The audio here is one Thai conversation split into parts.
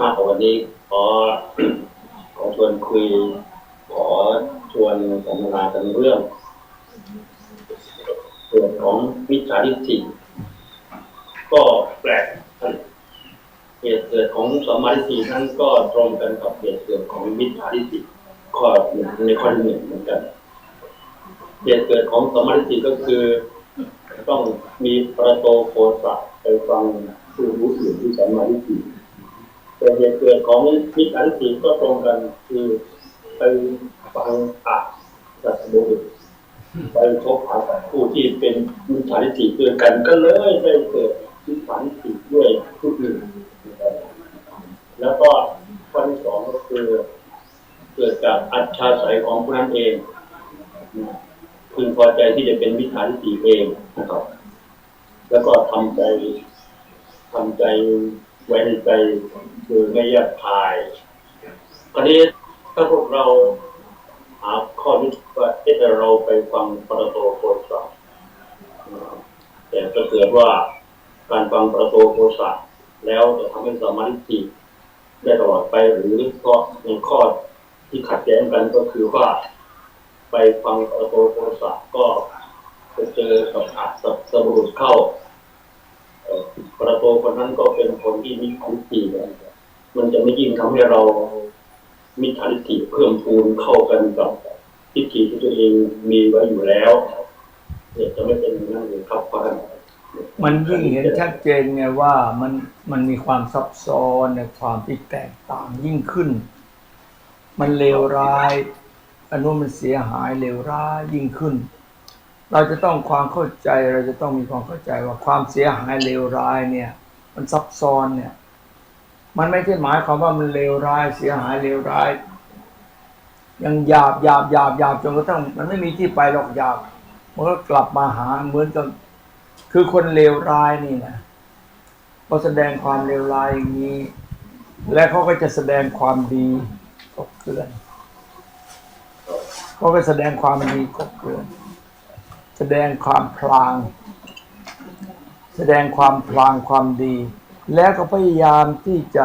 อ่าวันนี้ขอขอชวนคุย ขอชวนสัมมนากันเรื่องเรื่องของมิจฉาทิฏฐิก็แปลกเหตุเกิดของสมาทิฏฐินั้นก็ตรงกันกับเหตุเกิดของมิจฉาทิฏฐิข้อหนึ่งในข้อหนึ่งเหมือนกันเหตุเกิดของสมาทิติก็คือต้องมีประโตโคสะไปฟังผู้รู้อื่นที่สมาทิฏฐิ แต่เหตุเกิดของมิจฉาทิฏฐิก็ตรงกันคือไปฟังอัดสัตบุรุษไปพบหากับผู้ที่เป็นมิจฉาทิฏฐิด้วยกันก็เลยได้เกิดมิจฉาทิฏฐิด้วยผู้อื่นแล้วก็ข้อที่สองก็คือเกิดจากอัจฉริยของผู้นั้นเองนะพึงพอใจที่จะเป็นมิจฉาทิฏฐิเองนะครับ แล้วก็ทำใจทำใจ ไว้ในใจโดยไม่แยบคายคราวนี้ถ้าพวกเราหาข้อนี้ว่าเอ๊ะเราไปฟังประโตโคสะนะครับแต่ถ้าเกิดว่าการฟังประโตโคสะแล้วจะทำให้สมาธิได้ตลอดไปหรือก็ในข้อที่ขัดแย้งกันก็คือว่าไปฟังประโตโคสะก็ไปเจอกับอัศสบุรุษเข้า ประโตคนนั้นก็เป็นคนที่มีขันติมันจะไม่ยิ่งทำให้เรามีฐานทิฏฐิเพิ่มพูนเข้ากันกับทิฏฐิที่ตัวเองมีไว้อยู่แล้วเนี่ยจะไม่เป็นง่างนั่นเลยครับเพราะฉะนั้นมันยิ่งเห็นชัดเจนไงว่ามันมันมีความซับซ้อนในความที่แตกต่างยิ่งขึ้น มันเลวร้ายอันนู้นมันเสียหายเลวร้ายยิ่งขึ้น เราจะต้องความเข้าใจเราจะต้องมีความเข้าใจว่าความเสียหายเลวร้ายเนี่ย มันซับซ้อนเนี่ย มันไม่ใช่หมายความว่ามันเลวร้าย เสียหายเลวร้ายยังหยาบหยาบหยาบหยาบจนกระทั่งมันไม่มีที่ไปหรอกหยาบมันก็กลับมาหาเหมือนกับคือคนเลวร้ายนี่นะพอแสดงความเลวร้ายอย่างนี้ และเขาก็จะแสดงความดีกบเกลื่อนเขาก็แสดงความดีกบเกลื่อน แสดงความพลาง แสดงความพลางความดี แล้วก็พยายามที่จะ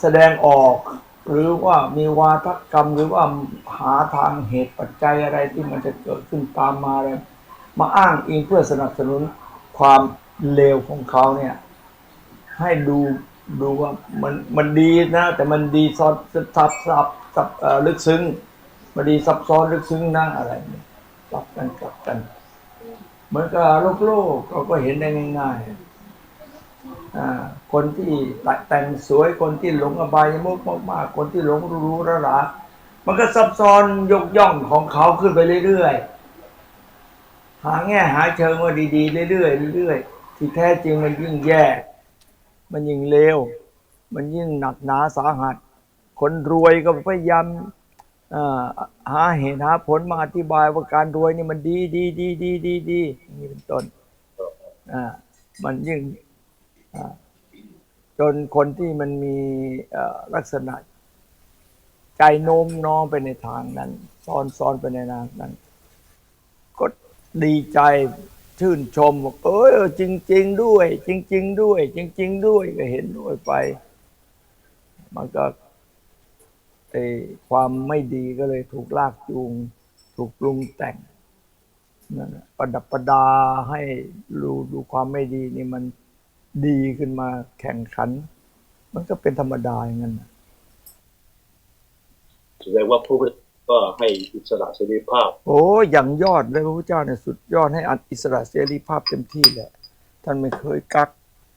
แสดงออก หรือว่ามีวาทกรรมหรือว่าหาทางเหตุปัจจัยอะไรที่มันจะเกิดขึ้นตามมาอะไรมาอ้างอิงเพื่อสนับสนุนความเลวของเขาเนี่ย ให้ดูดูว่ามันมันดีนะ แต่มันดีซับซับซับซับลึกซึ้ง มันดีซับซ้อนลึกซึ้งนะอะไรเนี่ยกลับกันกลับกันเหมือนกับโลกโลกเขาก็เห็นได้ง่ายๆคนที่แต่งสวยคนที่หลงอบายมุกมากๆคนที่หลงรู้ระลามันก็ซับซ้อนยกย่องของเขาขึ้นไปเรื่อยๆหาแง่หาเชิงว่าดีๆเรื่อยๆเรื่อยๆที่แท้จริงมันยิ่งแย่ มันยิ่งเลวมันยิ่งหนักหนาสาหัส คนรวยก็พยายาม หาเหตุหาผลมาอธิบายว่าการรวยนี่มันดีดีดีดีดีดีอย่างนี้เป็นต้นอ่ามันยิ่งอ่าจนคนที่มันมีเอ่อลักษณะ ใจโน้มน้อมไปในทางนั้นซ้อนซ้อนไปในทางนั้น ก็ดีใจชื่นชมบอกเออจริงๆด้วย จริงๆด้วย จริงๆด้วยก็เห็นด้วยไป มันก็ ไอความไม่ดีก็เลยถูกลากจูง ถูกปรุงแต่งนั่นน่ะประดับประดาให้ดูดูความไม่ดีนี่มันดีขึ้นมาแข่งขัน มันก็เป็นธรรมดาอย่างนั้นน่ะแสดงว่าผู้ก็ให้อิสระเสรีภาพ โอ้อย่างยอดเลยพระพุทธเจ้าเนี่ยสุดยอดให้อัดอิสระเสรีภาพเต็มที่แหละ ท่านไม่เคยกัก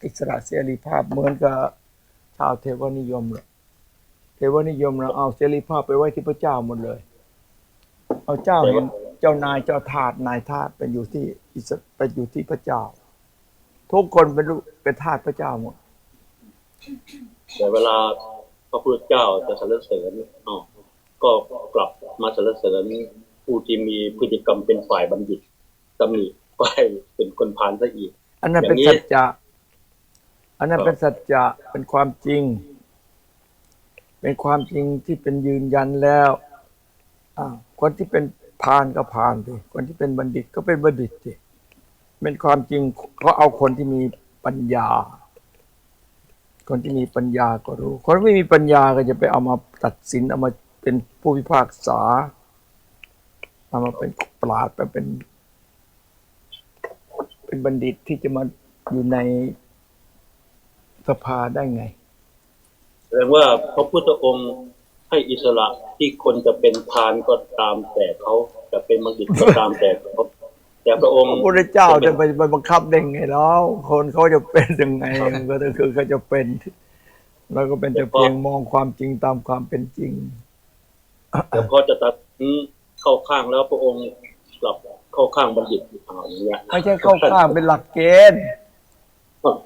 อิสระเสรีภาพเหมือนกับชาวเทวนิยมหรอก เทวนิยมเราเอาเสรีภาพไปไว้ที่พระเจ้าหมดเลย เอาเจ้าเห็นเจ้านายเจ้าทาสนายทาสไปอยู่ที่อิสระไปอยู่ที่พระเจ้า ทุกคนเป็นลูกเป็นทาสพระเจ้าหมดแต่เวลาพระพุทธเจ้าจะสรรเสริญอ้าวก็กลับมาสรรเสริญผู้ที่มีพฤติกรรมเป็นฝ่ายบัณฑิตตำหนิก็ให้เป็นคนพาลซะอีก อันนั้นเป็นอย่างนี้สัจจะ อันนั้นครับเป็นสัจจะเป็นความจริง เป็นความจริงที่เป็นยืนยันแล้วคนที่เป็นพาลก็พาลสิคนที่เป็นบัณฑิตก็เป็นบัณฑิตสิเป็นความจริงเขาเอาคนที่มีปัญญา คนที่มีปัญญาก็รู้ คนไม่มีปัญญาก็จะไปเอามาตัดสินเอามาเป็นผู้พิพากษาเอามาเป็นปราดไปเป็น เป็นบัณฑิตที่จะมาอยู่ในสภาได้ไง แสดงว่าพระพุทธองค์ให้อิสระที่คนจะเป็นพานก็ตามแต่เขาจะเป็นบัณฑิตก็ตามแต่เขาแต่พระองค์พระพุทธเจ้าจะไปไปบังคับได้ไงแล้วคนเขาจะเป็นยังไงมันก็คือเขาจะเป็นเราก็เป็นแต่เพียงมองความจริงตามความเป็นจริงแต่พอจะตัดสินเข้าข้างแล้วพระองค์กลับเข้าข้างบัณฑิตอ่าอย่างเงี้ยไม่ใช่เข้าข้างเป็นหลักเกณฑ์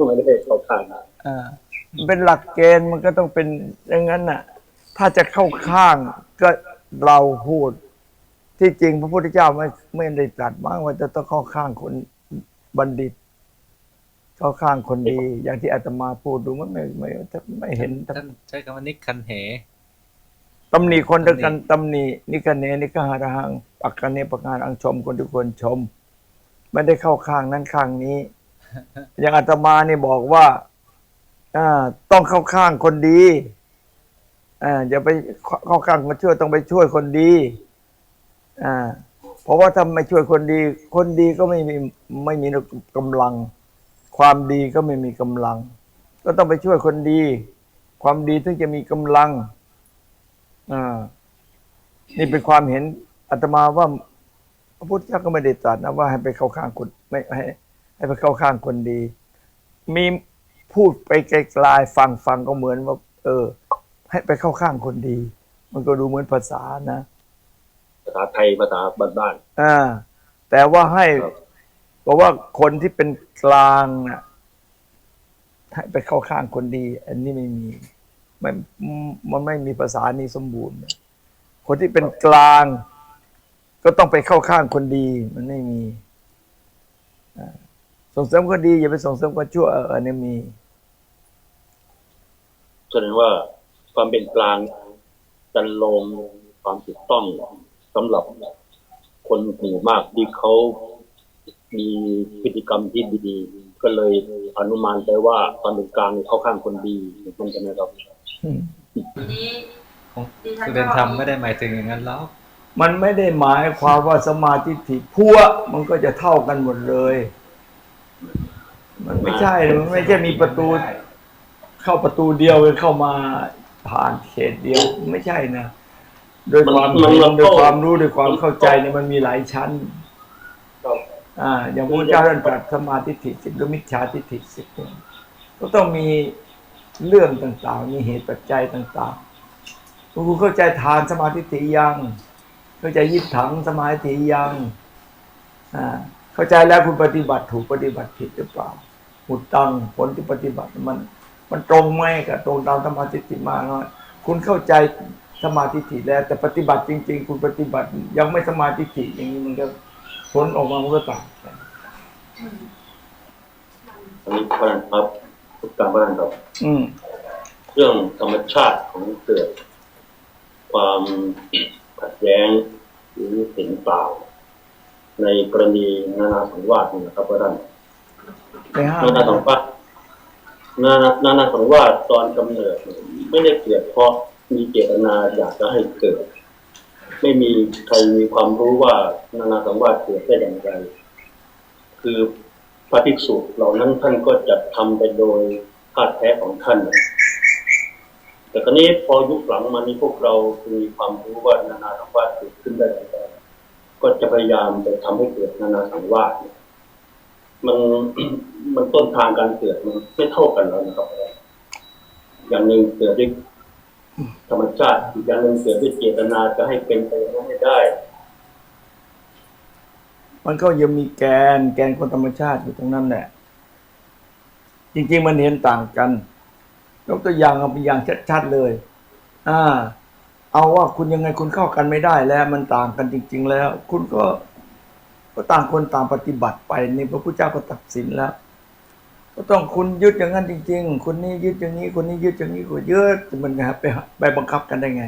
ไม่ได้เข้าข้างนะอ่ามัน เป็นหลักเกณฑ์มันก็ต้องเป็นอย่างนั้นน่ะ ถ้าจะเข้าข้างก็เราพูด ที่จริงพระพุทธเจ้าไม่ไม่ได้ตรัสมากว่าจะต้องเข้าข้างคนบัณฑิต เข้าข้างคนดี อย่างที่อาตมาพูดดูมันไม่ไม่ไม่ไม่เห็นท่านใช้คำว่านิคันเหตำหนิคนด้วยกันตำหนินิกเนนิกหารังปักกันเนปักงานอังชมคนทุกคนชม ไม่ได้เข้าข้างนั้นข้างนี้ อย่างอาตมานี่บอกว่าอ่า ต้องเข้าข้างคนดีอย่าไปเข้าข้างคนชั่วต้องไปช่วยคนดีเพราะว่าถ้าไม่ช่วยคนดี คนดีก็ไม่มีไม่มีกำลัง ความดีก็ไม่มีกำลัง ก็ต้องไปช่วยคนดี ความดีถึงจะมีกำลังอ่านี่เป็นความเห็นอาตมาว่าพระพุทธเจ้าก็ไม่ได้ตรัสนะว่าให้ไปเข้าข้างคนไม่ให้ให้ไปเข้าข้างคนดี มี พูดไปไกลๆฟังฟังก็เหมือนว่า เออ ให้ไปเข้าข้างคนดี มันก็ดูเหมือนภาษานะ ภาษาไทยภาษาบ้านอ่า แต่ว่าให้ครับบอกว่าคนที่เป็นกลางน่ะให้ไปเข้าข้างคนดี อันนี้ไม่มีไม่มันไม่มีภาษานี้สมบูรณ์ คนที่เป็นกลาง ก็ต้องไปเข้าข้างคนดี มันไม่มีอ่าส่งเสริมคนดี อย่าไปส่งเสริมคนชั่วเอออันนี้มีๆ แสดงว่าความเป็นกลางจันลงความถูกต้องสำหรับคนหมู่มากที่เขามีพฤติกรรมที่ดีๆก็เลยอนุมานไปว่าความเป็นกลางเข้าข้างคนดีมันจะไหมครับอืมทีนี้ขอเดนธรรมไม่ได้หมายถึงอย่างนั้นแล้ว มันไม่ได้หมายความว่าสมาธิถิพัวมันก็จะเท่ากันหมดเลย มันไม่ใช่ มันไม่ใช่มีประตู เข้าประตูเดียวเลยเข้ามาผ่านเขตเดียวไม่ใช่นะโดยความมันเห็มันนโดยความรู้โดยความเข้าใจเนี่ยมันมีหลายชั้นครับอ่า อย่างพระพุทธเจ้าท่านตรัสสมาธิถิสิบหรือมิจฉาทิฏฐิสิบเนี่ยก็ต้องมีเรื่องต่างๆ มีเหตุปัจจัยต่างๆคุณเข้าใจทานสมาธิถิยัง เข้าใจยิบถังสมาธิยังอ่าเข้าใจแล้วคุณปฏิบัติถูกปฏิบัติผิดหรือเปล่าหุดตังผลที่ปฏิบัติมัน มันตรงไหมกับตรงตามสมาธิถิมากน้อยคุณเข้าใจสมาธิถิแล้ว แต่ปฏิบัติจริง ๆ คุณปฏิบัติยังไม่สมาธิถิอย่างนี้มันก็ผลออกมามันก็ต่างกันอันนี้พระนันครับทุกการพระนันครับ อืม เรื่องธรรมชาติของเกิด ความขัดแย้งหรือเห็นเปล่า ในกรณีนานาสังวาสนี่นะครับพระท่านในห้านานาสังวาส นานานานาสังวาสตอนกำเนิดไม่ได้เกิดเพราะมีเจตนาอยากจะให้เกิด ไม่มีใครมีความรู้ว่านานาสังวาสเกิดได้อย่างไร คือพระภิกษุเหล่านั้นท่านก็จะทำไปโดยธาตุแท้ของท่าน แต่ครนี้พอยุคหลังมานี้พวกเรามีความรู้ว่านานาสังวาสเกิดขึ้นได้อย่างไรก็จะพยายามไปทำให้เกิดนานาสังวาสเนี่ย มันมันต้นทางการเกิดมันไม่เท่ากันแล้วนะครับ อย่างหนึ่งเกิดด้วยธรรมชาติอีกอย่างหนึ่งเกิดด้วยเจตนาจะให้เป็นไปให้ได้ มันก็ยังมีแกนแกนคนธรรมชาติอยู่ตรงนั้นแหละจริง ๆ มันเห็นต่างกันยกตัวอย่างเอาเป็นอย่างชัดๆเลย อ่า เอาว่าคุณยังไงคุณเข้ากันไม่ได้แล้ว มันต่างกันจริง ๆ แล้ว คุณก็ ก็ต่างคนต่างปฏิบัติไปนี่พระพุทธเจ้าก็ตัดสินแล้ว ก็ต้องคุณยึดอย่างนั้นจริง ๆ คนนี้ยึดอย่างนี้ คนนี้ยึดอย่างนี้ก็ยึดมันไงไปไปบังคับกันได้ไง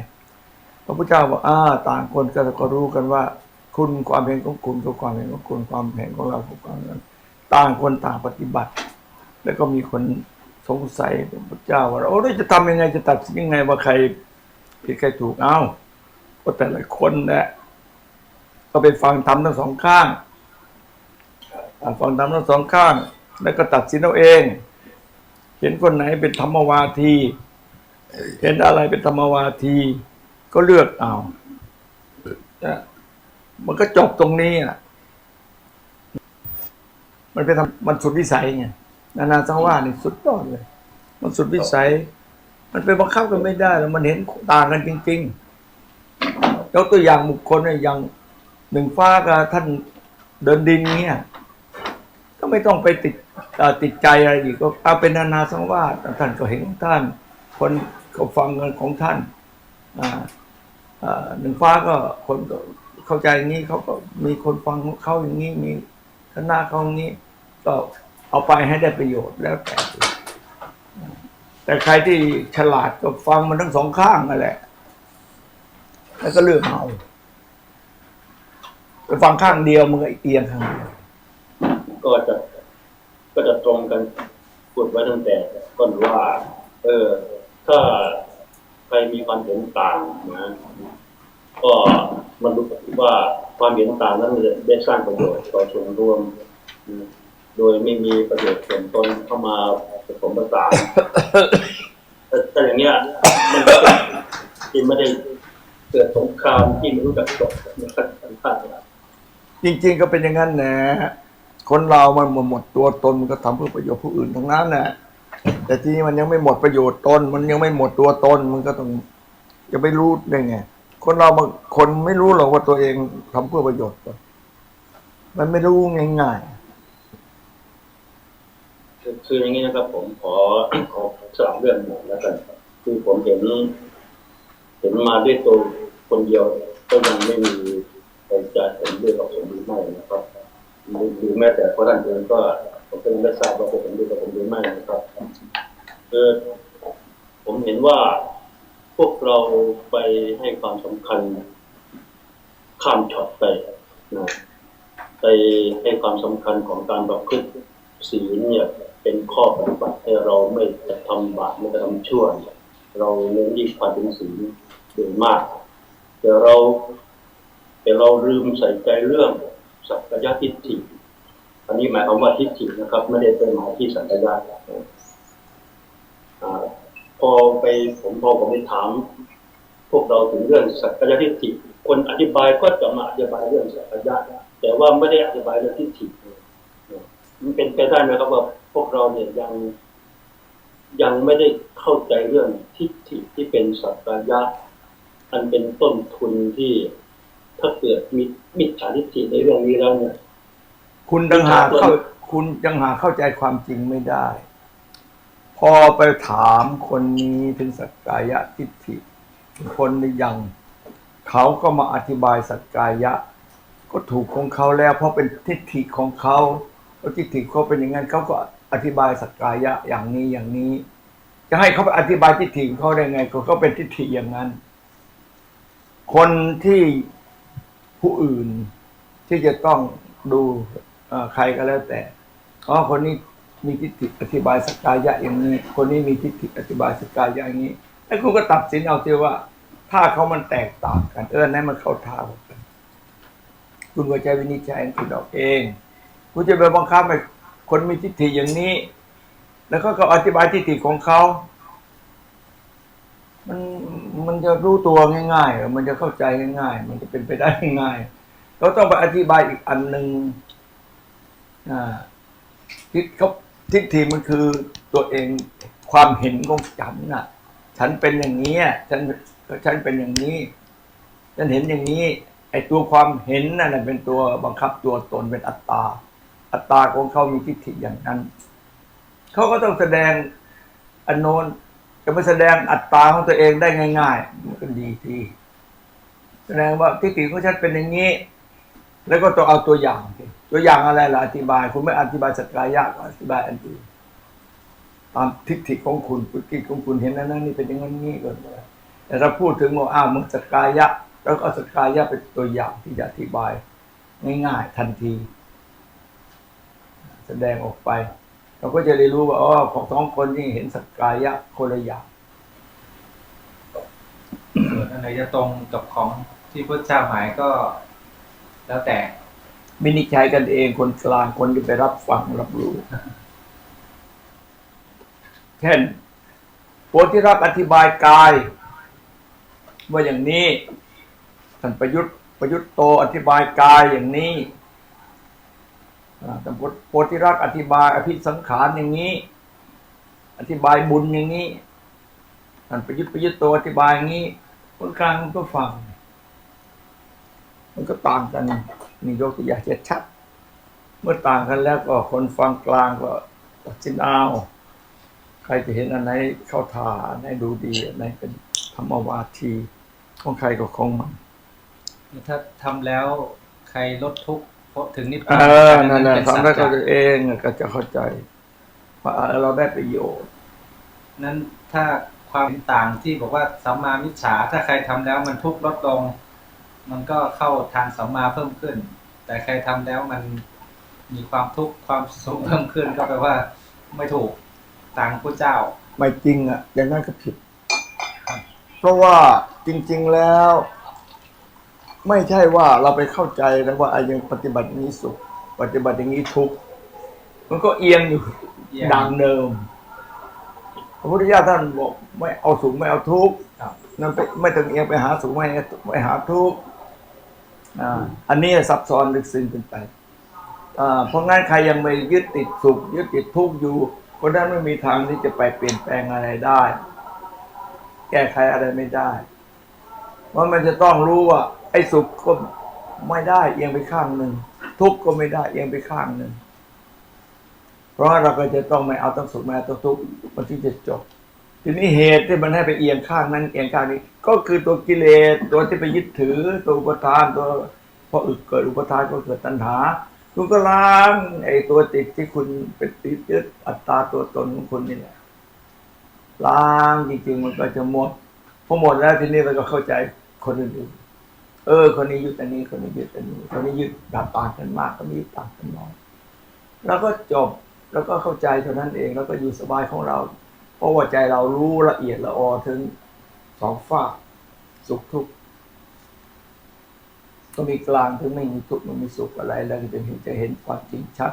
พระพุทธเจ้าบอกอ่าต่างคนก็ก็รู้กันว่า คุณความเห็นของคุณกับความเห็นของคุณความเห็นของเรากับความเห็นต่างคนต่างปฏิบัติ แล้วก็มีคนสงสัยพระพุทธเจ้าว่าโอ้ยจะทำยังไงจะตัดสินยังไงว่าใครผิดใครถูกเอ้าก็แต่ละคนแหละ ก็ไปฟังธรรมทั้งสองข้าง ฟังธรรมทั้งสองข้าง แล้วก็ตัดสินเอาเอง เห็นคนไหนเป็นธรรมวาที เห็นอะไรเป็นธรรมวาที ก็เลือกเอานะมันก็จบตรงนี้อะ มันเป็นมันสุดวิสัยไง นานาสังวานี่สุดยอดเลย มันสุดวิสัย มันไปบังคับกันไม่ได้แล้วมันเห็นต่างกันจริง ๆ ยกตัวอย่างบุคคลเนี่ยอย่าง หนึ่งฟ้ากับท่านเดินดินเนี่ยก็ไม่ต้องไปติดติดใจอะไรอีกก็เอาเป็นนานาสังวาสท่านก็เห็นของท่าน คนก็ฟังกันของท่านหนึ่งฟ้าก็คนก็เข้าใจอย่างนี้เขาก็มีคนฟังของเขาอย่างนี้มีคณะเขาอย่างนี้ ก็เอาไปให้ได้ประโยชน์แล้วแต่แต่ใครที่ฉลาดก็ฟังมันทั้งสองข้างนั่นแหละ แล้วก็เลือกเอา ปฟังข้างเดียวมันก็เอียงข้างเดียวก็จะก็จะตรงกันพูดไว้ตั้งแต่ต้นว่า เออ ถ้าใครมีความเห็นต่างนะก็มันรู้ว่าความเห็นต่างนั้นจะได้สร้างประโยชน์ต่อส่วนรวม โดยไม่มีประโยชน์ส่วนตนเข้ามาผสมผสานแต่อย่างเงี้ยมันก็ที่ไม่ได้เกิดสงครามที่ไม่รู้จักจบนะครับท่านครับ จริง ๆ ก็เป็นอย่างนั้นแหละคนเรามันหมดตัวตนมันก็ทำเพื่อประโยชน์ผู้อื่นทั้งนั้นแหละแต่ทีนี้มันยังไม่หมดประโยชน์ตน มันยังไม่หมดตัวตน มันก็ต้องจะไปรู้ได้ไง คนเราบางคนไม่รู้หรอกว่าตัวเองทำเพื่อประโยชน์ตนมันไม่รู้ง่ายคือคืออย่างนี้นะครับ ผมขอขอสามเรื่องหน่อยแล้วกันคือผมเห็น เห็นมาด้วยตัวคนเดียวก็ยังไม่มี จะเห็นด้วยกับผมหรือไม่นะครับหรือแม้แต่พระท่านเองก็ผมก็ยังไม่ทราบว่าผมเห็นด้วยกับผมหรือไม่นะครับคือผมเห็นว่าพวกเราไปให้ความสำคัญข้ามช็อตไปนะไปให้ความสำคัญของการประพฤติศีลเนี่ยเป็นข้อปฏิบัติให้เราไม่จะทำบาปไม่จะทำชั่ว เราเน้นที่ความเป็นศีลโดยมาก แต่เรา แต่เราลืมใส่ใจเรื่องสักยะทิฏฐิอันนี้หมายความว่าทิฏฐินะครับ ไม่ได้เป็นหมายที่สักยะอ่าพอไปผมพอผมไปถาม พวกเราถึงเรื่องสักยะทิฏฐิคนอธิบายก็จะมาอธิบายเรื่องสักยะแต่ว่าไม่ได้อธิบายเรื่องทิฏฐิมันเป็นไปได้ไหมครับว่าพวกเราเนี่ยยังยังไม่ได้เข้าใจเรื่องทิฏฐิที่เป็นสักยะอันเป็นต้นทุนที่ ถ้าเกิดมีมิจฉาทิฏฐิในเรื่องนี้แล้วเนี่ยๆคุณยังหาเข้าคุณยังหาเข้าใจความจริงไม่ได้ พอไปถามคนนี้ถึงสักกายะทิฏฐิ คนหรือยังเขาก็มาอธิบายสักกายะ ก็ถูกของเขาแล้ว เพราะเป็นทิฏฐิของเขาเพราะทิฏฐิเขาเป็นอย่างนั้นเขาก็อธิบายสักกายะอย่างนี้อย่างนี้ จะให้เขาไปอธิบายทิฏฐิของเขาได้ไง ก็เขาเป็นทิฏฐิอย่างนั้น คนที่ ผู้อื่น ที่จะต้องดูใครก็แล้วแต่อ๋อคนนี้มีทิฏฐิอธิบายสกกายะอย่างนี้ คนนี้มีทิฏฐิอธิบายสกกายะอย่างนี้แล้วคุณก็ตัดสินเอาทีว่า ถ้าเขามันแตกต่างกัน เออนั่นมันเข้าท่ากันคุณก็ใจวินิจฉัยคุณเอาเอง คุณจะไปบังคับให้คนมีทิฏฐิอย่างนี้ แล้วก็เขาอธิบายทิฏฐิของเขา มันจะรู้ตัวง่ายๆ มันจะเข้าใจง่ายๆ มันจะเป็นไปได้ง่ายๆเราต้องไปอธิบายอีกอันหนึ่งทิฏเขาทิฏฐิมันคือตัวเองความเห็นของฉันน่ะ ฉันเป็นอย่างนี้ฉันฉันเป็นอย่างนี้ ฉันเห็นอย่างนี้ ไอ้ตัวความเห็นนั่นเป็นตัวบังคับตัวตนเป็นอัตตา อัตตาของเขามีทิฏฐิอย่างนั้น เขาก็ต้องแสดงอันโนน จะไม่แสดงอัตตาของตัวเองได้ง่าย ๆ มันก็ดีที่แสดงว่าทิฏฐิของฉันเป็นอย่างนี้ แล้วก็ต้องเอาตัวอย่าง ตัวอย่างอะไรล่ะอธิบาย คุณไม่อธิบายสักกายะก็อธิบายอันอื่นตามทิฏฐิของคุณทิฏฐิของคุณเห็นนั้นนี่เป็นอย่างนั้นนี่ก็ได้แต่ถ้าพูดถึงว่าอ้าวมึงสักกายะ แล้วก็สักกายะเป็นตัวอย่างที่จะอธิบาย ง่ายๆทันที แสดงออกไป เราก็จะได้รู้ว่าอ๋อของสองคนนี่เห็นสักกายะคนละอย่างส่วนอันไหนจะตรงกับของที่พระเจ้าหมายก็ แล้วแต่มินิจฉัยกันเองคนกลางคนที่ไปรับฟังรับรู้เช่นโพธิรักษ์อธิบายกาย ว่าอย่างนี้ท่านประยุทธ์ประยุทธ์โตอธิบายกายอย่างนี้ อ่าท่โพธิรักอธิบายอภิสังขารอย่างนี้ อธิบายบุญอย่างนี้ท่านประยุทธ์ประยุทธ์โตอธิบายอย่างนี้คนกลางมันก็ฟัง มันก็ต่างกันนี่ยกตัวอย่างชัดๆเมื่อต่างกันแล้วก็คนฟังกลางก็ตัดสินเอาใครจะเห็นอันไหนเข้าทาอันไหนดูดีอันไหนเป็นธรรมวาทีของใครก็ของมันถ้าทำแล้วใครลดทุกข์ ราะถึงนิพเอพานอนั่นแหละเป็ทำได้สัก็จจะเองก็จะเข้าใจว่าเราได้ประโยชน์ นั้นถ้าความต่างที่บอกว่าสัมมามิจฉาถ้าใครทำแล้วมันทุกข์ลดลง มันก็เข้าทางสัมมาเพิ่มขึ้น แต่ใครทำแล้วมันมีความทุกข์ความสุขเพิ่มขึ้นก็แปลว่า ไม่ถูกต่างพระเจ้า ไม่จริงอะอย่างนั้นก็ผิด เพราะว่าจริง ๆแล้ว ไม่ใช่ว่าเราไปเข้าใจนะว่าไอ้ยังปฏิบัติอย่างนี้สุข ปฏิบัติอย่างนี้ทุกข์มันก็เอียงอยู่เอียงดังเดิม พระพุทธเจ้าท่านบอกไม่เอาสุขไม่เอาทุกข์ครับนั่นไปไม่ต้องเอียงไปหาสุขไม่ไม่หาทุกข์อ่าอันนี้ซับซ้อนลึกซึ้งขึ้นไปอ่าเพราะงั้นใครยังไม่ยึดติดสุขยึดติดทุกข์อยู่คนนั้นไม่มีทางที่จะไปเปลี่ยนแปลงอะไรได้ แก้ไขอะไรไม่ได้ เพราะมันจะต้องรู้ว่า ไอ้สุขก็ไม่ได้เอียงไปข้างหนึ่งทุกข์ก็ไม่ได้เอียงไปข้างหนึ่งเพราะเราก็จะต้องไม่เอาทั้งสุขไม่เอาทั้งทุกข์มันถึงจะจบทีนี้เหตุที่มันให้ไปเอียงข้างนั้นเอียงข้างนี้ ก็คือตัวกิเลสตัวที่ไปยึดถือตัวอุปทานตัวพออึกเกิดอุปทานก็เกิดตัณหา คุณก็ล้างไอ้ตัวติดที่คุณเป็นติดยึดอัตตาตัวตนของคุณนี่แหละล้างจริงๆมันก็จะหมดพอหมดแล้วทีนี้เราก็เข้าใจคนอื่นๆ เออ คนนี้ยึดอันนี้ คนนี้ยึดอันนี้ คนนี้ยึดดับต่างกันมาก คนนี้ยึดต่างกันน้อยแล้วก็จบแล้วก็เข้าใจเท่านั้นเองแล้วก็อยู่สบายของเรา เพราะว่าใจเรารู้ละเอียดละออถึงสองฝากสุขทุกข์ก็มีกลางถึงไม่มีทุกข์ไม่มีสุขอะไร แล้วจะเห็นจะเห็นความจริงชัด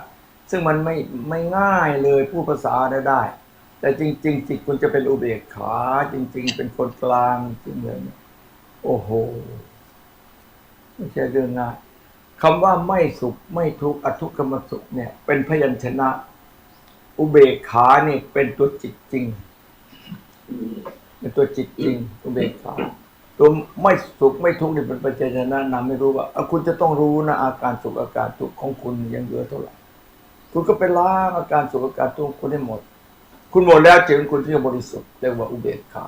ซึ่งมันไม่ไม่ง่ายเลยพูดภาษาได้ได้ แต่จริง ๆ จิตคุณจะเป็นอุเบกขา จริง ๆ เป็นคนกลางจริงเลยโอ้โห ไม่ใช่เรื่องง่ายคำว่าไม่สุขไม่ทุกข์อทุกขมสุขเนี่ย เป็นพยัญชนะ อุเบกขาเนี่ยเป็นตัวจิตจริง เป็นตัวจิตจริง อุเบกขาตัวไม่สุขไม่ทุกข์นี่เป็นปัจจัยนะนำไม่รู้ว่าคุณจะต้องรู้นะอาการสุขอาการทุกข์ของคุณยังเหลือเท่าไหร่คุณก็ไปล้างอาการสุขอาการทุกข์คุณให้หมด คุณหมดแล้วจึงคุณที่บริสุทธิ์เรียกว่าอุเบกขา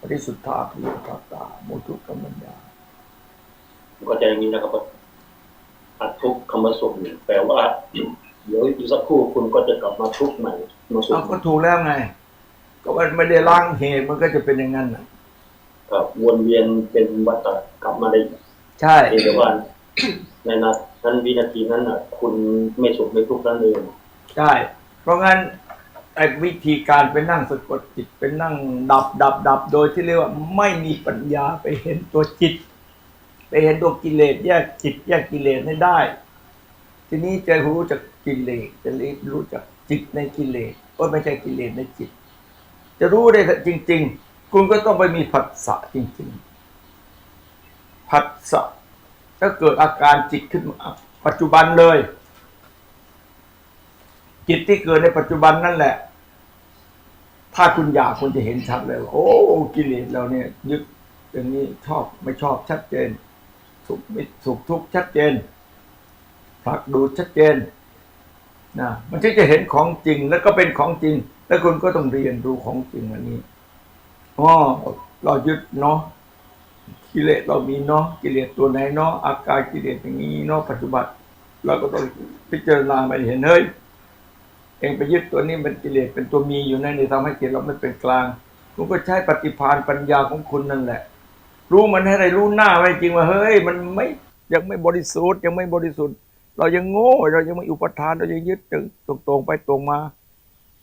บริสุทธาพิยคาตาโมทุกขมัญญา ก็จะอย่างนี้นะครับว่าอัดทุกข์คำว่าสุขเนี่ยแปลว่าเดี๋ยวอีกสักครู่คุณก็จะกลับมาทุกข์ใหม่มาสุขเอาก็ถูกแล้วไง ก็มันไม่ได้ล้างเหตุมันก็จะเป็นอย่างนั้นน่ะครับวนเวียนเป็นวัฏฏะกลับมาได้อีกใช่เพียงแต่ว่าในนานั้นวินาทีนั้นน่ะ คุณไม่สุขไม่ทุกข์นั่นเองใช่เพราะงั้นไอ้วิธีการไปนั่งสะกดจิตไปนั่งดับดับดับโดยที่เรียกว่าไม่มีปัญญาไปเห็นตัวจิตไป เห็นตัวกิเลสแยกจิตแยกกิเลสให้ได้ ทีนี้จะรู้จักกิเลสจะรู้จักจิตในกิเลสก็ไม่ใช่กิเลสในจิต จะรู้ได้จริง ๆ คุณก็ต้องไปมีผัสสะจริง ๆ ผัสสะถ้าเกิดอาการจิตขึ้นมาปัจจุบันเลย จิตที่เกิดในปัจจุบันนั่นแหละ ถ้าคุณอยากคุณจะเห็นชัดเลยว่าโอ้กิเลสเราเนี่ย ยึดอย่างนี้ชอบไม่ชอบชัดเจน สุขไม่สุขทุกข์ชัดเจนผลักดูชัดเจนนะมันจึงจะเห็นของจริงแล้วก็เป็นของจริง แล้วคุณก็ต้องเรียนรู้ของจริงอันนี้อ๋อเรายึดเนาะกิเลสเรามีเนาะกิเลสตัวไหนเนาะอาการกิเลสอย่างนี้เนาะปัจจุบันเราก็ต้องพิจารณาไปเห็นเฮ้ยเองไปยึดตัวนี้เป็นกิเลสเป็นตัวมีอยู่นั่นนี่ทำให้จิตเราไม่เป็นกลาง คุณก็ใช้ปฏิภาณปัญญาของคุณนั่นแหละ รู้มันให้ได้รู้หน้าไว้จริงว่าเฮ้ย มันไม่ยังไม่บริสุทธิ์ยังไม่บริสุทธิ์ เรายังโง่ เรายังไม่อุปทานเรายังยึดตรงตรงๆไปตรงมา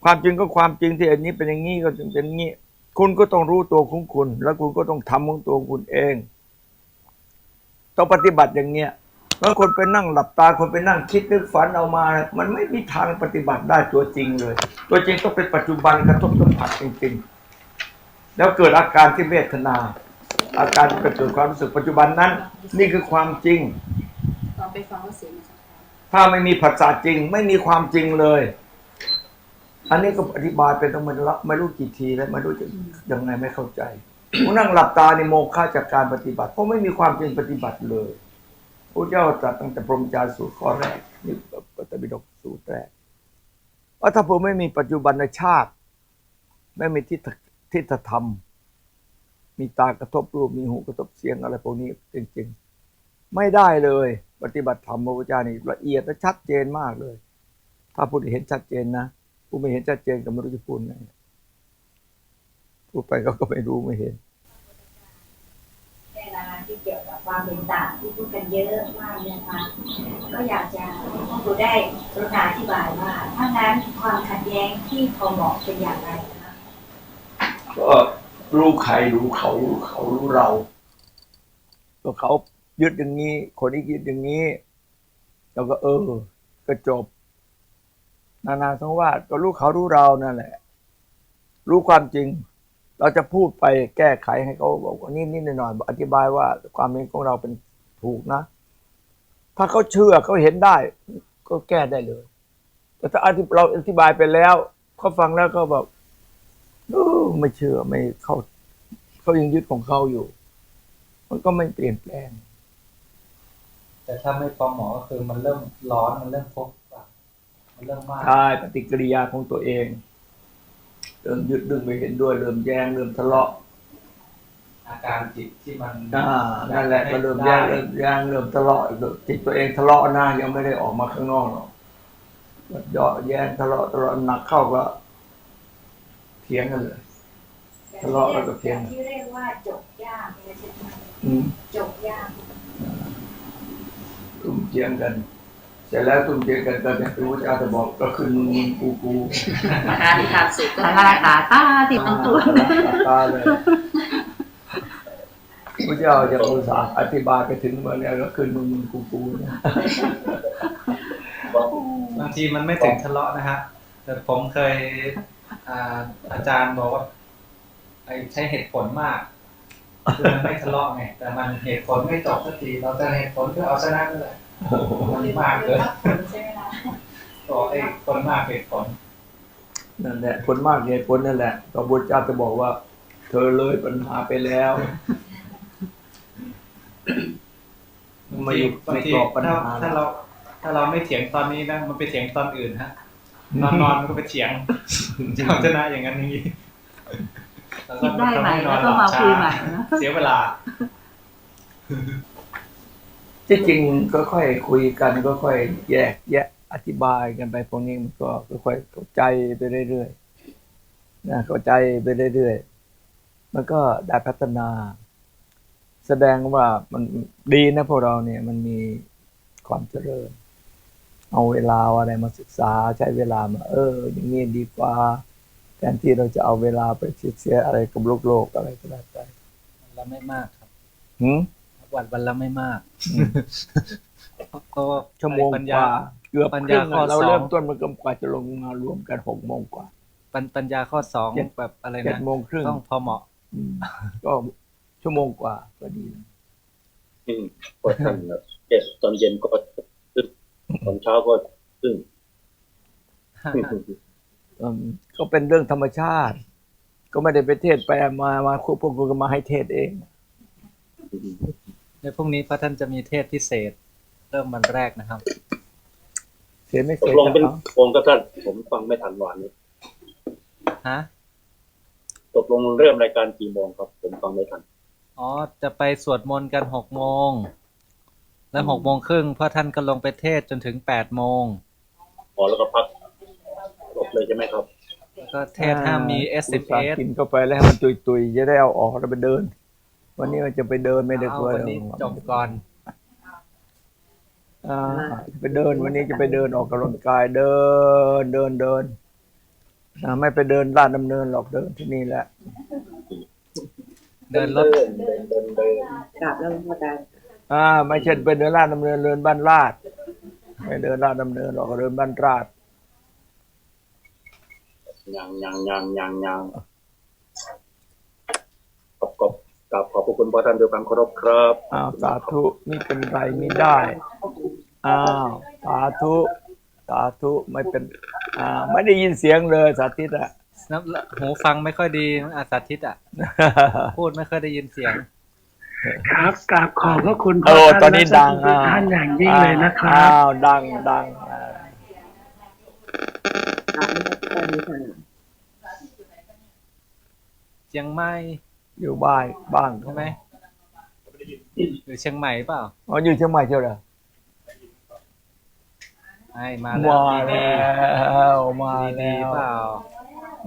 ความจริงก็ความจริงที่อันนี้เป็นอย่างนี้ก็ถึงเป็นอย่างนี้คุณก็ต้องรู้ตัวของคุณ แล้วคุณก็ต้องทำของตัวคุณเอง ต้องปฏิบัติอย่างเงี้ยแล้วคนไปนั่งหลับตาคนไปนั่งคิดนึกฝันเอามา มันไม่มีทางปฏิบัติได้ตัวจริงเลย ตัวจริงต้องเป็นปัจจุบันกระทบสัมผัสจริงๆ แล้วเกิดอาการที่เวทนา อาการเกิดความรู้สึกปัจจุบันนั้น นี่คือความจริงตอนไปฟังว่าเสียงมันสะท้อนถ้าไม่มีผัสสะจริง ไม่มีความจริงเลย อันนี้ก็อธิบายเป็นต้องมันละไม่รู้กี่ทีแล้วไม่รู้จะยังไงไม่เข้าใจผมนั่งหลับตาในโมฆะจากการปฏิบัติ เพราะไม่มีความจริงปฏิบัติเลยพระเจ้าตรัสตั้งแต่พรหมจารย์สูตรข้อแรกนี่ปฏิบิดกสูตรแรกว่าถ้าผมไม่มีปัจจุบันชาติ ไม่มีทิฏฐทิฏฐธรรม มีตากระทบรูปมีหูกระทบเสียงอะไรพวกนี้จริงๆ ไม่ได้เลย ปฏิบัติธรรมพระพุทธเจ้านี่ละเอียดและชัดเจนมากเลย ถ้าพูดเห็นชัดเจนนะผู้ไม่เห็นชัดเจนก็ไม่รู้จะพูดไงพูดไปเขาก็ไม่รู้ไม่เห็นเวลาที่เกี่ยวกับความเห็นต่างที่พูดกันเยอะมากเนี่ยค่ะก็อยากจะให้พ่อครูได้กรุณาอธิบายว่าถ้างั้นความขัดแย้งที่พอเหมาะเป็นอย่างไรคะก็ รู้ใครรู้เขารู้เขารู้เราก็เขายึดอย่างนี้ คนนี้ยึดอย่างนี้เราก็เออ ก็จบ นานาสังวาสก็รู้เขารู้เรานั่นแหละ รู้ความจริง เราจะพูดไปแก้ไขให้เขาบอกว่านี่นี่หน่อยอธิบายว่าความเห็นของเราเป็นถูกนะ ถ้าเขาเชื่อเขาเห็นได้ ก็แก้ได้เลย แต่ถ้าอธิเราอธิบายไปแล้วเขาฟังแล้วก็แบบเออ ไม่เชื่อไม่เขาเขายังยึดของเขาอยู่ มันก็ไม่เปลี่ยนแปลง แต่ถ้าไม่พอเหมาะก็คือมันเริ่มร้อนมันเริ่มพกอะมันเริ่มมากใช่ปฏิกิริยาของตัวเองเริ่มยึดเริ่มไม่เห็นด้วยเริ่มแย้งเริ่มทะเลาะ อาการจิตที่มันอ่านั่นแหละก็เริ่มแย้งเริ่มแย้งเริ่มทะเลาะอีกแล้วจิตตัวเองทะเลาะหน้ายังไม่ได้ออกมาข้างนอกหรอกเยาะแย้งทะเลาะทะเลาะหนักเข้าก็เถียงกันเลยทะเลาะแล้วก็เถียงที่เรียกว่าจบยากเนี่ยใช่ไหมอืมจบยากตุ้มเถียงกันเสร็จแล้วตุ้มเถียงกันก็เป็นพระพุทธเจ้าจะบอกก็ขึ้นมึงมึงกูกูอาการที่ทำสุดก็ลาตาตาติดทั้งตัวตาเลยพระเจ้าจะอุตส่าห์อธิบายไปถึงเมื่อเนี่ยก็ขึ้นมึงมึงกูกูเนี่ยบางทีมันไม่ถึงทะเลาะนะฮะแต่ผมเคย อ่าอาจารย์บอกว่าไอ้ใช้เหตุผลมากคือมันไม่ทะเลาะไงแต่มันเหตุผลไม่จบสักทีเราจะเหตุผลเพื่อเอาชนะนั่นแหละมันมากเกินผลใช่ไหมคะบอกไอ้คนมากเหตุผลนั่นแหละผลมากเหตุผลนั่นแหละพระพุทธเจ้าจะบอกว่า เธอเลยปัญหาไปแล้วไม่อยู่บางไม่ทีตอบปัญถ้าหาถ้าเรา ถ้าเราไม่เถียงตอนนี้นะมันไปเถียงตอนอื่นฮะ นอนนอนมันก็ไปเถียงจะเอาชนะอย่างนั้นอย่างนี้แล้วคิดได้ใหม่ทำนแล้อวนก็หบมาช้คุยใหม่นะเสียเวลา ที่จริงก็ค่อยคุยกันก็ค่อยแยกแยะอธิบายกันไปพวกนี้มันก็ค่อยๆเข้าใจไปเรื่อยๆนะเข้าใจไปเรื่อยๆมันก็ได้พัฒนา แสดงว่ามันดีนะพวกเราเนี่ยมันมีความเจริญ เอาเวลาอะไรมาศึกษาใช้เวลามาเออ อย่างนี้ดีกว่าแทนที่เราจะเอาเวลาไปเสียอะไรกับโลกโลกอะไรก็ได้ไปวันละไม่มากครับหืมวันวันละไม่มากอืมเพราะว่าชั่วโมงปัญกญาว่าเกือบปัญครึ่ญางข้ออะเราสองเริ่มต้นมันก็กว่าจะลงมารวมกันหกโมงกว่า ปัญปัญญาข้อสองเจ็ดแบบอะไรเจ็ดนะโมงครึ่งต้องพอเหมาะอืมก็ชั่วโมงกว่าก็ดีนะอืมก็ทำแบบเจ็ดตอนเย็นก็ครึ่ง ตอนเช้าก็ครึ่งอืมก็เป็นเรื่องธรรมชาติ ก็ไม่ได้ไปเทศไปมามาพวกพวกคุณก็มาให้เทศเองในพรุ่งนี้พระท่านจะมีเทศพิเศษ เริ่มวันแรกนะครับเสียไม่ตเสีกยลงเป็นเอาองค์กับท่านผมฟังไม่ทันวันนี้ฮะตกลงเริ่มรายการกี่โมงครับ ผมฟังไม่ทัน อ๋อ จะไปสวดมนต์กันหกโมง แล้วหกโมงครึ่งพระท่านก็ลงไปเทศจนถึงแปดโมงพอแล้วก็พักจบเลยใช่ไหมครับแล้วก็เทศห้ามมี S อุตส่าห์1 S กินเข้าไปแล้วให้มันตุยตุยๆจะได้เอาออกแล้วไปเดิน วันนี้มันจะไปเดินไม่ได้เอากลัววันนี้จบก่อนอ่าไปเดินวันนี้จะไปเดินออกกำลังกายเดินเดินเดินนะไม่ไปเดินลาดดำเนินหรอกเดินที่นี่แหละ เดินรถเดินเดินเดินเดินกราบแล้วพระอาจารย์ อ่าไม่ใช่ไปเดินลาดดำเนินเดินบ้านลาด ไม่เดินลาดดำเนินหรอกเดินบ้านลาดยังยังยังยังยังขอบขอบกราบขอบพระคุณพระท่านด้วยความเคารพครับอ้าวสาธุนี่เป็นไรไม่ได้อ้าวสาธุสาธุไม่เป็นอ่าไม่ได้ยินเสียงเลยสาธิตอะน้ำหูฟังไม่ค่อยดีอาสาธิตอะพูดไม่ค่อยได้ยินเสียง ครับกราบขอบพระคุณพโอ้ระตอนนี้ดังและอ่าท่านอย่างยิ่งเลยนะครับอ้าวดังดังอ่ากราบแล้วพระอาจารย์ค่ะเชียงใหม่อยู่บ้านบ้านใช่ไหมหรือเชียงใหม่เปล่าอ๋ออยู่เชียงใหม่เชียวเหรอไอ้มาแล้วมาดีแล้วมาๆดีแล้วๆเปล่า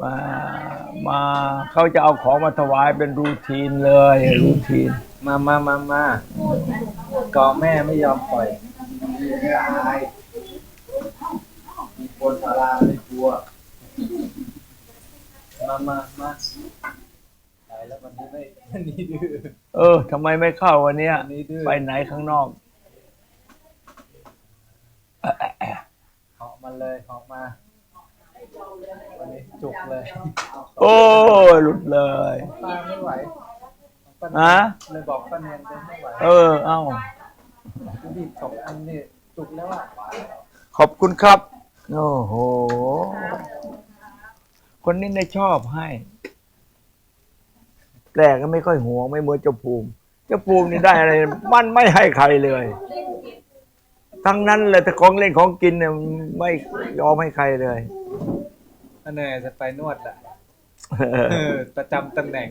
มามาเขาจะเอาของมาถวายเป็นรูทีนเลยรูทีน มามามามาเกาะแม่ไม่ยอมปล่อยมีคนพาราไม่กลัว มามามาตายแล้ววันนี้ไม่วันนี้ดื้อเออทำไมไม่เข้าวันเนี้ย วันนี้ดื้อไปไหนข้างนอกเหาะมาเลยเหาะมา วันนี้จุกเลย โอ้ยหลุดเลยป้าไม่ไหวป้า ฮะเลยบอกป้าแนนเดินไม่ไหวเออ เอ้าบีบสองอันนี่จุกแล้วอะขอบคุณครับ โอ้โห คนนี้ได้ชอบให้แปลกก็ไม่ค่อยห่วงไม่เหมือนเจ้าภูมิ เจ้าภูมินี่ได้อะไร มันไม่ให้ใครเลย ทั้งนั้นเลยแต่ของเล่นของกินเนี่ยไม่ยอมให้ใครเลยป้าเนยจะไปนวดแหละเออประจำตำแหน่ง